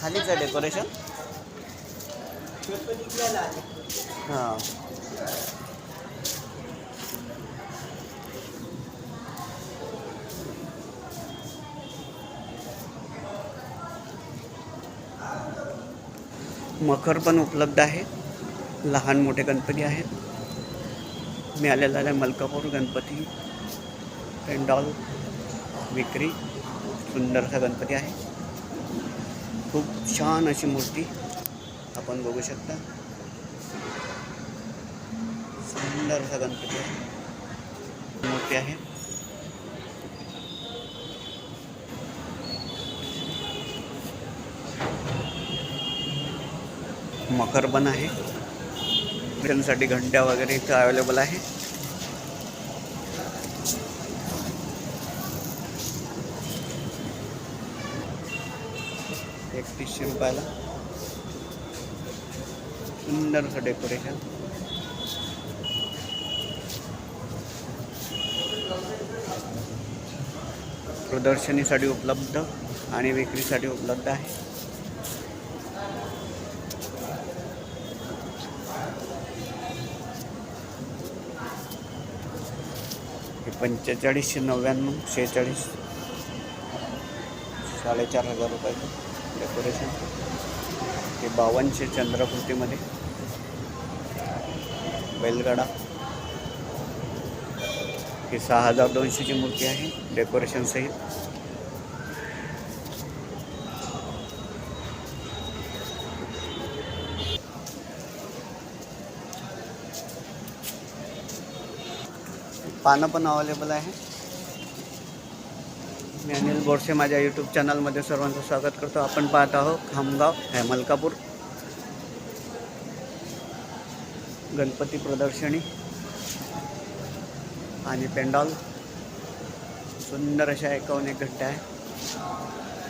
खालीच आहे डेकोरेशन हां. मखर पण उपलब्ध आहे. लहान मोठे गणपती आहेत. मिळालेला आहे मलकापूर गणपती पेंडॉल विक्री सुंदरसा गणपती आहे. खूप छान अशी मूर्ती आपण बघू शकता. सुंदरसा गणपती आहे. मूर्ती आहे. मकर पण आहे. साठी घंट्या वगैरे इथं अवेलेबल आहे. एकतीसशे रुपयाला सुंदरचं डेकोरेशन प्रदर्शनीसाठी उपलब्ध आणि विक्रीसाठी उपलब्ध आहे. हे पंचेचाळीसशे नव्याण्णव शेहेचाळीस साडेचार हजार रुपयाचं डेकोरेशन. हे बावनशे चंद्रकृतीमध्ये बैलगाडा. ही सहा हजार दोनशेची मूर्ती आहे. डेकोरेशन सहित. पानं पण अवेलेबल आहे. मी अनिल बोरसे माझ्या यूट्यूब चॅनलमध्ये सर्वांचं स्वागत करतो. आपण पाहत आहोत खामगाव हे मलकापूर. गणपती प्रदर्शनी आणि पेंडॉल. सुंदर अशा एकावन्न एक घंटा आहे.